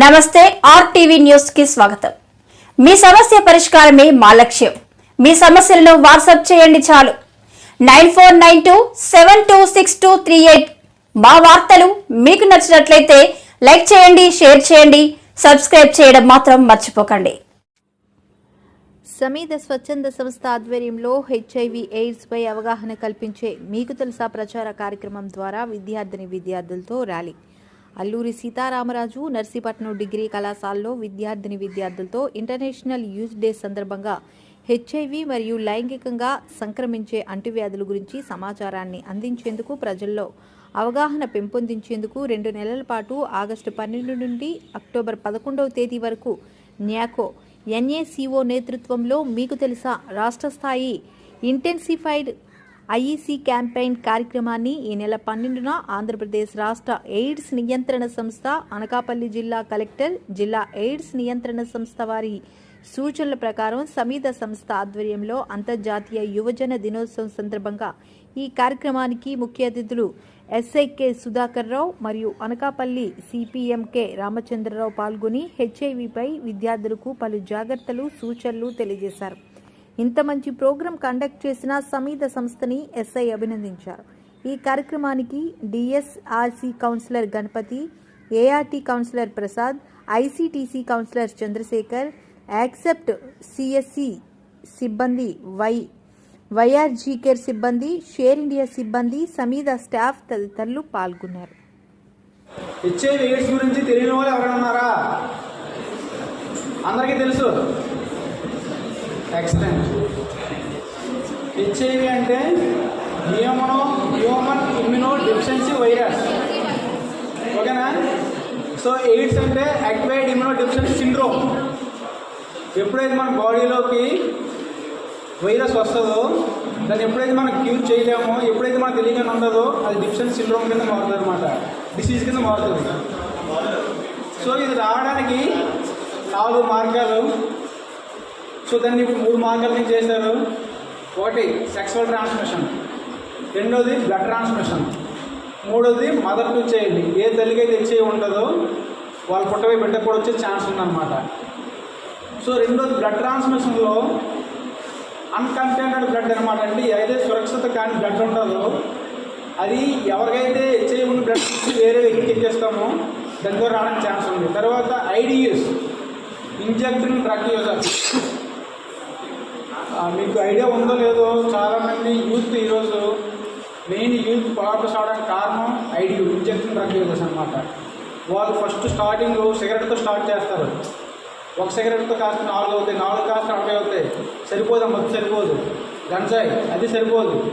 నమస్తే ఆర్టీవీ న్యూస్కి స్వాగతం. మీ సమస్య పరిష్కారమే మా లక్ష్యం. మీ సమస్యలను వాట్సాప్ చేయండి చాలు. Nine four nine two seven two six two three eight మా వార్తలు మీకు నచ్చినట్లయితే లైక్ చేయండి షేర్ చేయండి సబ్స్క్రైబ్ చేయడం మాత్రం మర్చిపోకండి. సమీద స్వచ్ఛంద సంస్థ ఆధ్వర్యంలో హెచ్ఐవి ఎయిడ్స్ పై అవగాహన కల్పించే మీకు తెలుసా ప్రచార కార్యక్రమం ద్వారా విద్యార్థిని విద్యార్థులతో ర్యాలీ. అల్లూరి సీతారామరాజు నర్సీపట్నం డిగ్రీ కళాశాలలో విద్యార్థిని విద్యార్థులతో ఇంటర్నేషనల్ యూత్ డే సందర్భంగా హెచ్ఐవి మరియు లైంగికంగా సంక్రమించే అంటువ్యాధుల గురించి సమాచారాన్ని అందించేందుకు ప్రజల్లో అవగాహన పెంపొందించేందుకు రెండు నెలల పాటు ఆగస్టు పన్నెండు నుండి అక్టోబర్ పదకొండవ తేదీ వరకు న్యాకో ఎన్ఏసీఓ నేతృత్వంలో మీకు తెలుసా రాష్ట్ర స్థాయి ఇంటెన్సిఫైడ్ ఐఈసీ క్యాంపెయిన్ కార్యక్రమాన్ని ఈ నెల పన్నెండున ఆంధ్రప్రదేశ్ రాష్ట్ర ఎయిడ్స్ నియంత్రణ సంస్థ అనకాపల్లి జిల్లా కలెక్టర్ జిల్లా ఎయిడ్స్ నియంత్రణ సంస్థ వారి సూచనల ప్రకారం సమీద సంస్థ ఆధ్వర్యంలో అంతర్జాతీయ యువజన దినోత్సవం సందర్భంగా ఈ కార్యక్రమానికి ముఖ్య అతిథులు ఎస్ఐకే సుధాకర్ రావు మరియు అనకాపల్లి సిపిఎంకే రామచంద్రరావు పాల్గొని హెచ్ఐవిపై విద్యార్థులకు పలు జాగ్రత్తలు సూచనలు తెలియజేశారు. ఇంత మంచి ప్రోగ్రాం కండక్ట్ చేసిన సమీద సంస్థని ఎస్ఐ అభినందించారు. ఈ కార్యక్రమానికి DSRC counsellor Ganapathi ART counsellor Prasad ICTC counsellor Chandrasekhar accept CSC సిబ్బంది వై వైఆర్జీ కేర్ సిబ్బంది షేర్ ఇండియా సిబ్బంది సమీద స్టాఫ్ తదితరులు పాల్గొన్నారు. ఎయిడ్స్ గురించి తెలియని వాళ్ళు ఎవరైనా ఉన్నారా? అందరికీ తెలుసు. ఎక్సలెంట్ హెచ్ఐవి అంటే హ్యూమనో హ్యూమన్ ఇమ్యూనో డిఫిషియన్సీ వైరస్ ఓకేనా? సో ఎయిడ్స్ అంటే అక్వైర్డ్ ఇమ్యూనో డిఫిషియన్సీ సిండ్రోమ్ ఎప్పుడైతే మన బాడీలోకి వైరస్ వస్తుందో దాన్ని ఎప్పుడైతే మనం క్యూర్ చేయలేమో ఎప్పుడైతే మనకు తెలియకుండా ఉండదో అది డిఫిషియన్సీ సిండ్రోమ్ కింద మారుతుంది అనమాట డిసీజ్ కింద మారుతుంది. సో ఇది రావడానికి నాలుగు మార్గాలు సో దాన్ని ఇప్పుడు మూడు మార్గాలు నేను చేశారు ఒకటి సెక్సువల్ ట్రాన్స్మిషన్ రెండోది బ్లడ్ ట్రాన్స్మిషన్ మూడోది మదర్ టు చైల్డ్ ఏ తల్లికైతే ఇచ్చే ఉండదో వాళ్ళు పుట్టవే బిడ్డ కూడా వచ్చే ఛాన్స్ ఉందన్నమాట. సో రెండోది బ్లడ్ ట్రాన్స్మిషన్లో అన్కంటైనడ్ బ్లడ్ అనమాట అండి ఏదైతే సురక్షిత కాని బ్లడ్ ఉంటుందో అది ఎవరికైతే హెచ్ఐ ఉన్న బ్లడ్ వేరే వ్యక్తికి ఎక్కేస్తామో దాని ద్వారా రావడానికి ఛాన్స్ ఉంది. తర్వాత ఐడియూస్ ఇంజెక్టింగ్ డ్రగ్ యూజర్ మీకు ఐడియా ఉందో లేదో చాలామంది యూత్ ఈరోజు మెయిన్ యూత్ కొలాబరేస్ అవడానికి కారణం ఐడియూ ఇంజెక్టింగ్ డ్రగ్ యూజర్స్ అనమాట వాళ్ళు ఫస్ట్ స్టార్టింగ్ సిగరెట్తో స్టార్ట్ చేస్తారు. ఒక సిగరెట్తో కాస్త నాలుగు అవుతాయి నాలుగు కాస్త నలభై అవుతాయి. సరిపోదు మొత్తం సరిపోదు. గంజాయి అది సరిపోదు.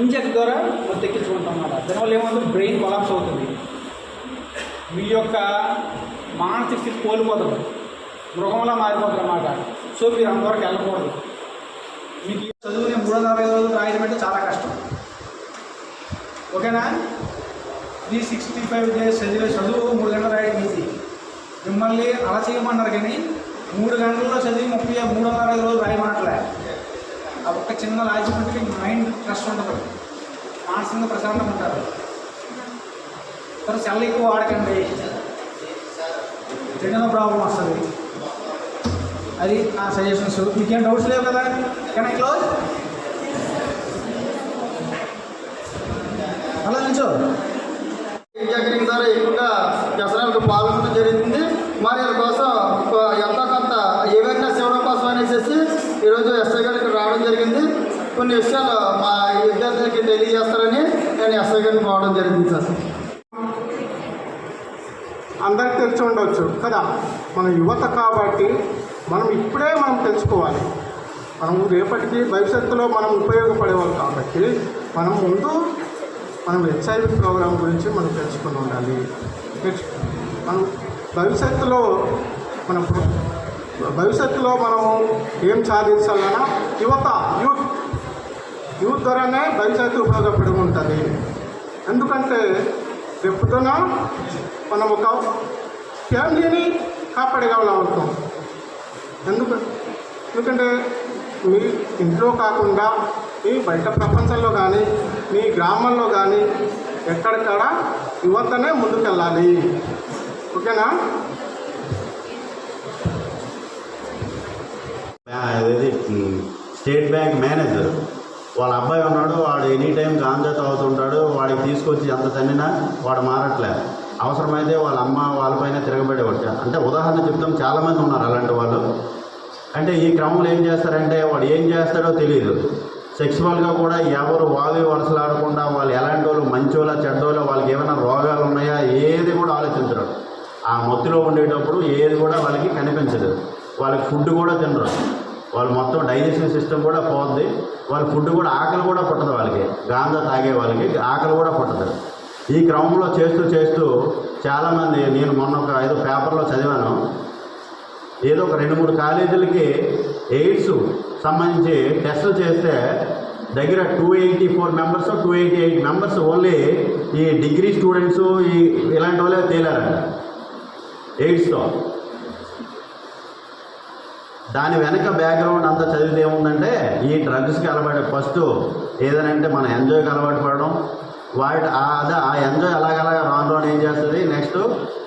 ఇంజెక్ట్ ద్వారా మొత్తం ఎక్కించుకుంటాం అన్నమాట. దానివల్ల ఏమవుతుంది బ్రెయిన్ కొలాప్స్ అవుతుంది. మీ యొక్క మానసిక స్థితి కోల్పోతుంది. మృగంలా మారిపోతుంది అన్నమాట. సో మీరు అంతవరకు వెళ్ళకూడదు. మీకు చదువుని మూడు వందల అరవై రోజులు రాయడం అంటే చాలా కష్టం. ఓకేనా? త్రీ సిక్స్టీ ఫైవ్ డేస్ చదివే చదువు మూడు గంటలు రాయడం ఈజీ మిమ్మల్ని అలా చేయమన్నారు కానీ మూడు గంటల్లో చదివి ముప్పై మూడు వందల అరవై రోజులు రాయమనట్లే. ఆ ఒక్క చిన్న లాజిక్ మైండ్ ట్రస్ట్ ఉండదు. మానసికంగా ప్రశాంతంగా ఉంటారు. తర్వాత సెల్ ఎక్కువ వాడకండి. రెటినా ప్రాబ్లం వస్తుంది. అది నా సజెషన్స్ మీకేం డౌట్స్ లేవు కదా? కెన్ ఐ క్లోజ్ అలా నిల్చో ఇంజనీరింగ్ ద్వారా ఎక్కువగా వ్యసనాలకు పాల్గొనడం జరిగింది మరి కోసం ఎంతో కొంత అవేర్నెస్ ఇవ్వడం కోసం అనేసి ఈరోజు ఎస్ఐ గారికి రావడం జరిగింది. కొన్ని విషయాలు మా విద్యార్థులకి తెలియజేస్తారని నేను ఎస్ఐ గారిని పోవడం జరిగింది సార్. అందరికి తెలిసి ఉండవచ్చు కదా? మన యువత కాబట్టి మనం ఇప్పుడే మనం తెలుసుకోవాలి. మనం రేపటికి భవిష్యత్తులో మనం ఉపయోగపడేవాళ్ళు కాబట్టి మనం ముందు మనం హెచ్ఐవి ప్రోగ్రాం గురించి మనం తెలుసుకుని ఉండాలి. నెక్స్ట్ మనం భవిష్యత్తులో మన భవిష్యత్తులో మనం ఏం సాధించాలన్నా యువత యూత్. యూత్ ద్వారానే భవిష్యత్తు ఉపయోగపడి ఉంటుంది. ఎందుకంటే రేపుతున్న మనం ఒక ఫ్యామిలీని కాపాడగలుగుతాం. ఎందుకు? ఎందుకంటే మీ ఇంట్లో కాకుండా మీ బయట ప్రపంచంలో కానీ మీ గ్రామంలో కానీ ఎక్కడికక్కడ యువతనే ముందుకెళ్ళాలి. ఓకేనా? అదేది స్టేట్ బ్యాంక్ మేనేజర్. వాళ్ళ అబ్బాయి ఉన్నాడు వాడు ఎనీ టైం గాంజా తాగుతుంటాడు వాడికి తీసుకొచ్చి ఎంత తన్నినా వాడు మారట్లేదు. అవసరమైతే వాళ్ళ అమ్మ వాళ్ళపైన తిరగబడేవాడు అంటే ఉదాహరణ చెప్తాం చాలామంది ఉన్నారు అలాంటి వాళ్ళు. అంటే ఈ క్రమంలో ఏం చేస్తారంటే వాడు ఏం చేస్తాడో తెలియదు. సెక్సువల్గా కూడా ఎవరు వావి వలసలాడకుండా వాళ్ళు ఎలాంటి వాళ్ళు మంచోళ్ళ చెడ్డోళ్ళ వాళ్ళకి ఏమైనా రోగాలు ఉన్నాయా ఏది కూడా ఆలోచించరు. ఆ మత్తులో ఉండేటప్పుడు ఏది కూడా వాళ్ళకి కనిపించదు. వాళ్ళకి ఫుడ్ కూడా తినరు. వాళ్ళు మొత్తం డైజెషన్ సిస్టమ్ కూడా పోద్ది. వాళ్ళ ఫుడ్ కూడా ఆకలి కూడా పుట్టదు వాళ్ళకి. గాంజా తాగే వాళ్ళకి ఆకలి కూడా పుట్టదు. ఈ క్రమంలో చేస్తూ చేస్తూ చాలామంది నేను మొన్న ఒక ఏదో పేపర్లో చదివాను. ఏదో ఒక రెండు మూడు కాలేజీలకి ఎయిడ్స్ సంబంధించి టెస్టులు చేస్తే దగ్గర two eighty four members two eighty eight members only ఈ డిగ్రీ స్టూడెంట్స్ ఈ ఇలాంటి వాళ్ళే తేలారంట. ఎయిడ్స్తో. దాని వెనక బ్యాక్గ్రౌండ్ అంతా చదివితే ఏముందంటే ఈ డ్రగ్స్కి అలవాటు. ఫస్ట్ ఏదైనా అంటే మనం ఎంజాయ్కి అలవాటు పడడం వాటి ఆ- అదే ఆ ఎంజాయ్ అలాగలాగా రాను రాను ఏం చేస్తుంది? నెక్స్ట్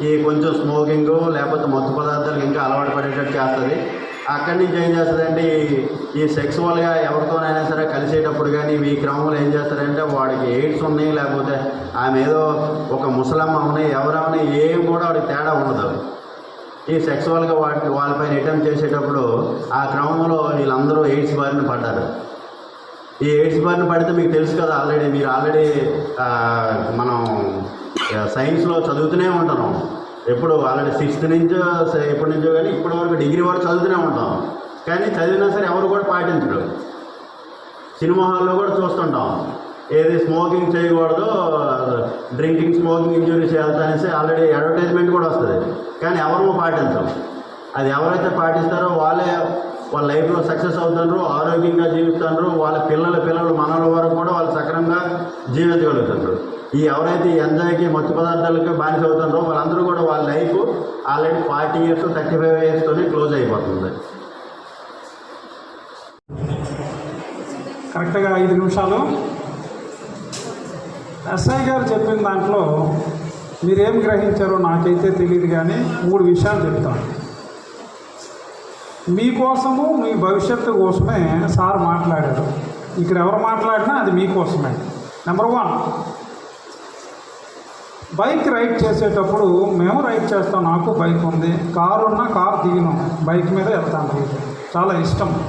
ఈ కొంచెం స్మోకింగ్ లేకపోతే మత్తు పదార్థాలకు ఇంకా అలవాటు పడేటట్టు చేస్తుంది. అక్కడి నుంచి ఏం చేస్తుందంటే ఈ ఈ సెక్సువల్గా ఎవరితోనైనా సరే కలిసేటప్పుడు కానీ ఈ క్రమంలో ఏం చేస్తారంటే వాడికి ఎయిడ్స్ ఉన్నాయి లేకపోతే ఆమె ఏదో ఒక ముసలమ్మ ఉన్నాయి ఎవరమ్మని ఏం కూడా వాడికి తేడా ఉండదు. ఈ సెక్సువల్గా వాటి వాళ్ళపైన అటెంప్ట్ చేసేటప్పుడు ఆ క్రమంలో వీళ్ళందరూ ఎయిడ్స్ బారిన పడ్డారు. ఈ ఎయిడ్స్ బారిన పడితే మీకు తెలుసు కదా ఆల్రెడీ మీరు ఆల్రెడీ మనం సైన్స్లో చదువుతూనే ఉంటాం. ఎప్పుడు ఆల్రెడీ సిక్స్త్ నుంచో ఎప్పటి నుంచో కానీ ఇప్పటి వరకు డిగ్రీ వరకు చదువుతూనే ఉంటాం. కానీ చదివినా సరే ఎవరు కూడా పాటించరు. సినిమా హాల్లో కూడా చూస్తుంటాం. ఏది స్మోకింగ్ చేయకూడదు డ్రింకింగ్ స్మోకింగ్ ఇంజురీస్ వెళ్తా అనేసి ఆల్రెడీ అడ్వర్టైజ్మెంట్ కూడా వస్తుంది. కానీ ఎవరు పాటించం అది ఎవరైతే పాటిస్తారో వాళ్ళే వాళ్ళ లైఫ్లో సక్సెస్ అవుతున్నారు ఆరోగ్యంగా జీవిస్తున్నారు వాళ్ళ పిల్లల పిల్లలు మనల వరకు కూడా వాళ్ళు సక్రమంగా జీవించగలుగుతున్నారు ఈ ఎవరైతే ఈ ఎంజాయ్కి మత్తు పదార్థాలకి బానిస అవుతున్నారో వాళ్ళందరూ కూడా వాళ్ళ life already forty years thirty five ఇయర్స్తోనే close అయిపోతుంది. కరెక్ట్గా ఐదు నిమిషాలు. ఎస్ఐ గారు చెప్పిన దాంట్లో మీరేం గ్రహించారో నాకైతే తెలియదు కానీ మూడు విషయాలు చెప్తాను. మీకోసము మీ భవిష్యత్తు కోసమే సార్ మాట్లాడారు. ఇక్కడ ఎవరు మాట్లాడినా అది మీకోసమే. నెంబర్ వన్ బైక్ రైడ్ చేసేటప్పుడు మేము రైడ్ చేస్తాం నాకు బైక్ ఉంది కారు ఉన్నా కారు దిగినాం బైక్ మీద వెళ్తాను చాలా ఇష్టం.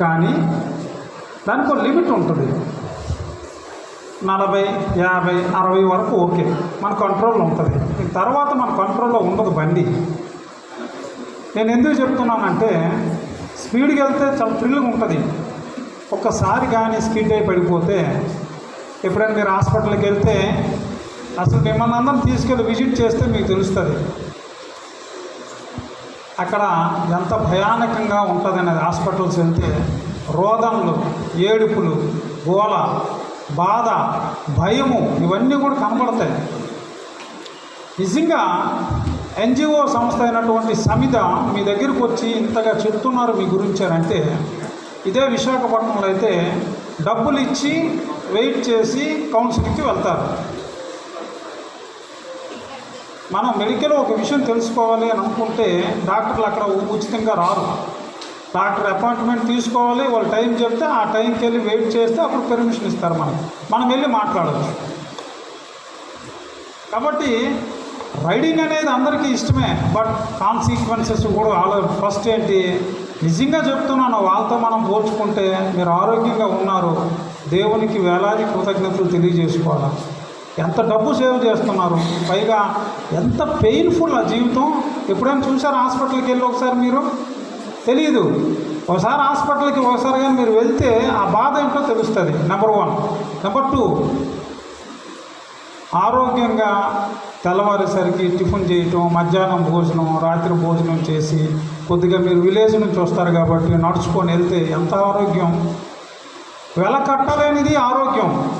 కానీ దానికి ఒక లిమిట్ ఉంటుంది. నలభై యాభై అరవై వరకు ఓకే. మన కంట్రోల్లో ఉంటుంది. తర్వాత మన కంట్రోల్లో ఉండదు బండి. నేను ఎందుకు చెప్తున్నానంటే స్పీడ్కి వెళ్తే చాలా థ్రిల్గా ఉంటుంది. ఒక్కసారి కానీ స్కిడ్ అయి పడిపోతే ఎప్పుడైనా మీరు హాస్పిటల్కి వెళ్తే అసలు మిమ్మల్ని అందరం తీసుకెళ్ళి విజిట్ చేస్తే మీకు తెలుస్తుంది. అక్కడ ఎంత భయానకంగా ఉంటుంది అనేది హాస్పిటల్స్ వెళ్తే రోదనలు ఏడుపులు గోల బాధ భయము ఇవన్నీ కూడా కనబడతాయి. నిజంగా ఎన్జిఓ సంస్థ అయినటువంటి సమిత మీ దగ్గరికి వచ్చి ఇంతగా చెప్తున్నారు మీ గురించి అని అంటే ఇదే విశాఖపట్నంలో అయితే డబ్బులు ఇచ్చి వెయిట్ చేసి కౌన్సిలింగ్కి వెళ్తారు. మనం మెడికల్ ఒక విషయం తెలుసుకోవాలి అని అనుకుంటే డాక్టర్లు అక్కడ ఉచితంగా రారు. డాక్టర్ అపాయింట్మెంట్ తీసుకోవాలి వాళ్ళు టైం చెప్తే ఆ టైంకి వెళ్ళి వెయిట్ చేస్తే అప్పుడు పెర్మిషన్ ఇస్తారు మనకి. మనం వెళ్ళి మాట్లాడవచ్చు కాబట్టి రైడింగ్ అనేది అందరికీ ఇష్టమే బట్ కాన్సిక్వెన్సెస్ కూడా ఆలో ఫస్ట్ ఏంటి నిజంగా చెప్తున్నాను వాళ్ళతో మనం పోల్చుకుంటే మీరు ఆరోగ్యంగా ఉన్నారు దేవునికి వేలాది కృతజ్ఞతలు తెలియజేసుకోవాలి? ఎంత డబ్బు సేవ్ చేస్తున్నారు? పైగా ఎంత పెయిన్ఫుల్ ఆ జీవితం? ఎప్పుడైనా చూసారు హాస్పిటల్కి వెళ్ళి ఒకసారి మీరు? తెలియదు ఒకసారి హాస్పిటల్కి ఒకసారి కానీ మీరు వెళ్తే ఆ బాధ ఏంటో తెలుస్తుంది నెంబర్ వన్ నెంబర్ టూ ఆరోగ్యంగా తెల్లవారేసరికి టిఫిన్ చేయటం మధ్యాహ్నం భోజనం రాత్రి భోజనం చేసి కొద్దిగా మీరు విలేజ్ నుంచి వస్తారు కాబట్టి నడుచుకొని వెళ్తే ఎంత ఆరోగ్యం? వెల కట్టలేనిది ఆరోగ్యం.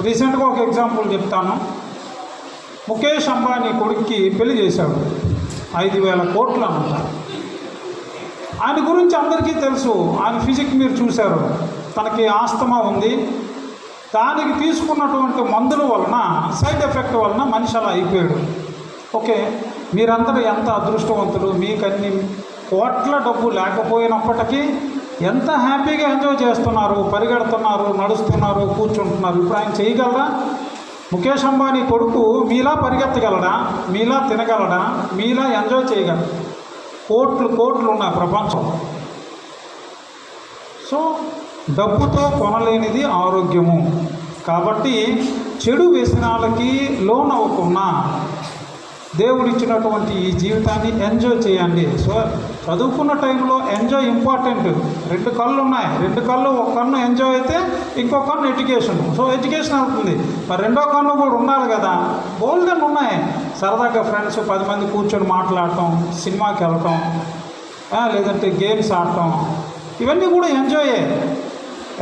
రీసెంట్గా ఒక ఎగ్జాంపుల్ చెప్తాను. ముఖేష్ అంబానీ కొడుక్కి పెళ్ళి చేశాడు. ఐదు వేల కోట్లు అనమాట ఆయన గురించి అందరికీ తెలుసు. ఆయన ఫిజిక్ మీరు చూశారు. తనకి ఆస్తమా ఉంది. దానికి తీసుకున్నటువంటి మందుల వలన సైడ్ ఎఫెక్ట్ వలన మనిషి అలా అయిపోయాడు. ఓకే మీరందరూ ఎంత అదృష్టవంతులు? మీకన్నీ కోట్ల డబ్బు లేకపోయినప్పటికీ ఎంత హ్యాపీగా ఎంజాయ్ చేస్తున్నారు? పరిగెడుతున్నారు నడుస్తున్నారు కూర్చుంటున్నారు? ఇప్పుడు ఆయన చేయగలరా? ముఖేష్ అంబానీ కొడుకు మీలా పరిగెత్తగలడా? మీలా తినగలడా? మీలా ఎంజాయ్ చేయగలడా? కోట్లు కోట్లు ఉన్నాయి ప్రపంచం సో డబ్బుతో కొనలేనిది ఆరోగ్యము. కాబట్టి చెడు వ్యసనాలకి లోన్ అవ్వకుండా దేవుడిచ్చినటువంటి ఈ జీవితాన్ని ఎంజాయ్ చేయండి. సో చదువుకున్న టైంలో ఎంజాయ్ ఇంపార్టెంట్. రెండు కళ్ళు ఉన్నాయి రెండు కళ్ళు ఒక కన్ను ఎంజాయ్ అయితే ఇంకో కన్ను ఎడ్యుకేషన్. సో ఎడ్యుకేషన్ అవుతుంది. మరి రెండో కన్ను కూడా ఉండాలి కదా. బోల్డెన్ ఉన్నాయి. సరదాగా ఫ్రెండ్స్ పది మంది కూర్చొని మాట్లాడటం సినిమాకి వెళ్ళటం లేదంటే గేమ్స్ ఆడటం ఇవన్నీ కూడా ఎంజాయే.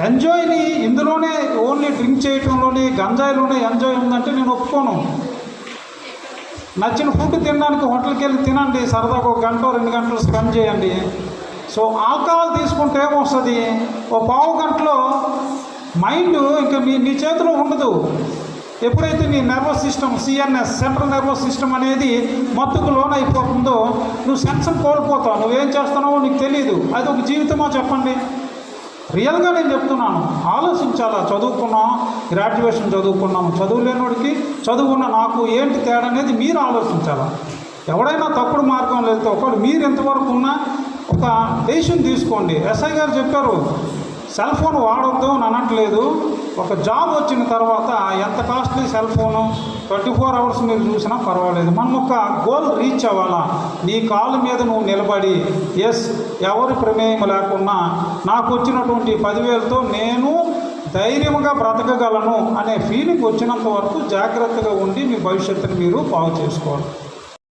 ఎంజాయ్ని ఇందులోనే ఓన్లీ డ్రింక్ చేయటంలోనే గంజాయిలోనే ఎంజాయ్ ఉందంటే నేను ఒప్పుకోను. నచ్చిన ఫుడ్ తినడానికి హోటల్కి వెళ్ళి తినండి సరదాగా ఒక గంట రెండు గంటలు స్పెండ్ చేయండి. సో ఆల్కహాల్ తీసుకుంటే ఏమొస్తుంది? ఓ పావు గంటలో మైండ్ ఇంకా మీ నీ చేతిలో ఉండదు. ఎప్పుడైతే నీ nervous system CNS central nervous system అనేది మత్తుకు లోన్ అయిపోతుందో నువ్వు సెన్సన్ కోల్పోతావు. నువ్వేం చేస్తున్నావో నీకు తెలియదు అది ఒక జీవితమా చెప్పండి? రియల్గా నేను చెప్తున్నాను. ఆలోచించాలా? చదువుకున్నాం గ్రాడ్యుయేషన్ చదువుకున్నాము. చదువు లేనివాడికి చదువుకున్న నాకు ఏంటి తేడా అనేది మీరు ఆలోచించాలా? ఎవడైనా తప్పుడు మార్గం లేదు ఒకవేళ మీరు ఎంతవరకు ఉన్నా ఒక డెసిషన్ తీసుకోండి. ఎస్ఐ గారు చెప్పారు సెల్ ఫోన్ వాడొద్దు అని అనట్లేదు. ఒక జాబ్ వచ్చిన తర్వాత ఎంత costly cell phone? Twenty four hours మీరు చూసినా పర్వాలేదు. మనం ఒక గోల్ రీచ్ అవ్వాలా? నీ కాలు మీద నువ్వు నిలబడి ఎస్ ఎవరి ప్రమేయం లేకున్నా నాకు వచ్చినటువంటి పదివేలతో నేను ధైర్యంగా బ్రతకగలను అనే ఫీలింగ్ వచ్చినంత వరకు జాగ్రత్తగా ఉండి మీ భవిష్యత్తును మీరు బాగు చేసుకోవాలి.